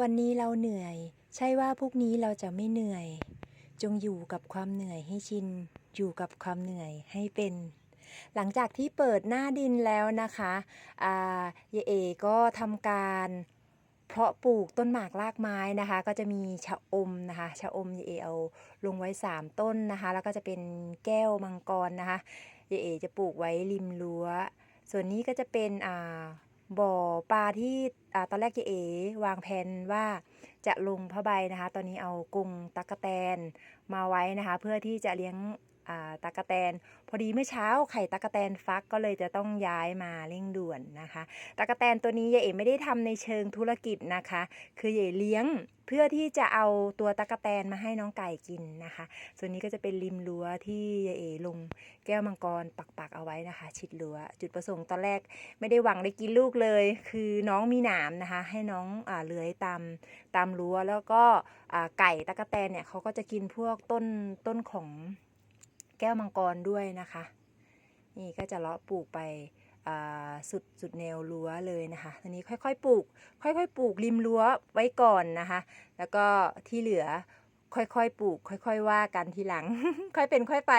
วันนี้เราเหนื่อย ใช่ว่าพรุ่งนี้เราจะไม่เหนื่อย จงอยู่กับความเหนื่อยให้ชิน อยู่กับความเหนื่อยให้เป็น หลังจากที่เปิดหน้าดินแล้วนะคะอ่ายายเอก็ทำการเพาะปลูกต้นหมากรากไม้นะคะ ก็จะมีชะอมนะคะชะอมยายเอเอาลงไว้ 3 ต้นนะคะ แล้วก็จะเป็นแก้วมังกรนะคะยายเอจะปลูกไว้ริมรั้ว ส่วนนี้ก็จะเป็นอ่า บ่อปลาที่อตอนแรกเจเอ วางแผนว่าจะลงผ้าใบนะคะ ตอนนี้เอากรงตะกะแตนมาไว้นะคะ เพื่อที่จะเลี้ยง อ่าตั๊กแตน พอดีเมื่อเช้าไข่ตั๊กแตนฟักก็เลยจะต้องย้ายมาเร่งด่วนนะคะตั๊กแตนตัวนี้ยายเอ๋ไม่ได้ทำในเชิงธุรกิจนะคะ คือยายเลี้ยงเพื่อที่จะเอาตัวตั๊กแตนมาให้น้องไก่กินนะคะ ส่วนนี้ก็จะเป็นริมรั้วที่ยายเอ๋ลงแก้วมังกรปักๆเอาไว้นะคะ ชิดรั้วจุดประสงค์ตอนแรกไม่ได้หวังได้กินลูกเลย คือน้องมีหนามนะคะ ให้น้องอเลื้อยตามตามรั้วแล้วก็ไก่ตะกะแตนเนี่ยเขาก็จะกินพวกต้นต้นของ แก้วมังกรด้วยนะคะ นี่ก็จะเลาะปลูกไปสุดสุดแนวรั้วเลยนะคะทีนี้ค่อยๆปลูก ค่อยๆ ปลูกริมรั้วไว้ก่อนนะคะ แล้วก็ที่เหลือค่อยๆ ปลูก ค่อย ๆ ว่ากันทีหลัง ค่อยเป็นค่อยไป